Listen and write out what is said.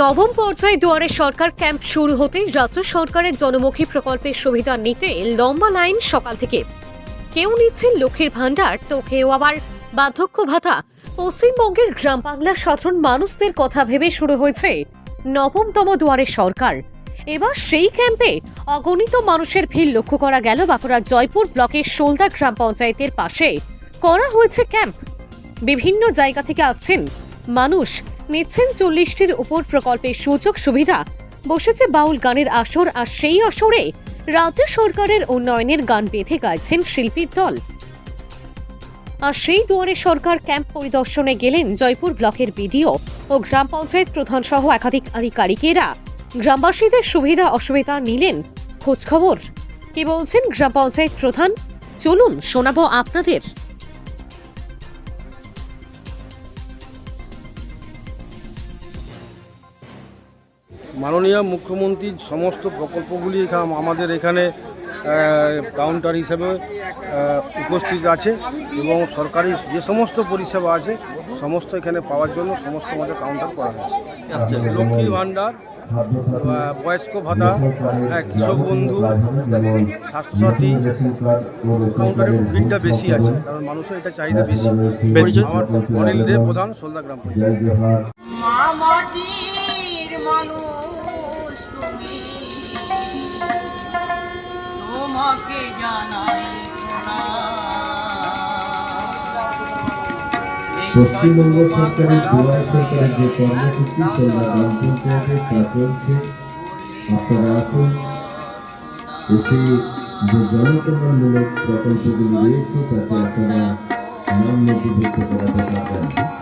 নবম পর্যায়ে দুয়ারে সরকার ক্যাম্প শুরু হতেই রাজ্য সরকারের জনমুখী প্রকল্পের সুবিধা নিতে লম্বা লাইন সকাল থেকে। কেউ নিচ্ছেন লক্ষ্মীর ভাণ্ডার, তো কেউ আবার বার্ধক্য ভাতা। পশ্চিমবঙ্গের গ্রাম বাংলার সাধারণ মানুষদের কথা ভেবে শুরু হয়েছে নবমতম দুয়ারে সরকার। এবার সেই ক্যাম্পে অগণিত মানুষের ভিড় লক্ষ্য করা গেল বাঁকুড়ার জয়পুর ব্লকের সোলদা গ্রাম পঞ্চায়েতের পাশে। করা হয়েছে ক্যাম্প। বিভিন্ন জায়গা থেকে আসছেন মানুষ। নিচ্ছেন চল্লিশটির উপর প্রকল্পের সুযোগ সুবিধা। বসেছে বাউল গানের আসর, আর সেই আসরে রাজ্য সরকারের উন্নয়নের গান বেঁধে গাইছেন শিল্পীর দল। আর সেই দুয়ারে সরকার ক্যাম্প পরিদর্শনে গেলেন জয়পুর ব্লকের বিডিও ও গ্রাম পঞ্চায়েত প্রধান সহ একাধিক আধিকারিকেরা। গ্রামবাসীদের সুবিধা অসুবিধা নিলেন খোঁজখবর। কি বলছেন গ্রাম পঞ্চায়েত প্রধান? চলুন শোনাবো আপনাদের। মাননীয় মুখ্যমন্ত্রীর সমস্ত প্রকল্পগুলি আমাদের এখানে কাউন্টার হিসেবে উপস্থিত আছে এবং সরকারি যে সমস্ত পরিষেবা আছে সমস্ত এখানে পাওয়ার জন্য সমস্ত আমাদের কাউন্টার করা হয়েছে। লক্ষ্মী ভাণ্ডার বয়স্ক ভাতা হ্যাঁ কৃষক বন্ধু স্বাস্থ্যসাথী কাউন্টারের ভিড়টা বেশি আছে কারণ মানুষের এটা চাহিদা বেশি। আমার অনিল দেব প্রধান সোলদা গ্রাম পঞ্চায়েত। পশ্চিমবঙ্গ সরকারের দুয়ার সরকারের যে কর্মসূচি সোলদা গ্রাম পঞ্চায়েতে তা চলছে আপনারা আসুন এসে যে জনকল্যাণমূলক প্রকল্পগুলি রয়েছে তাতে আপনারা নাম নথিভুক্ত করাতে পারবেন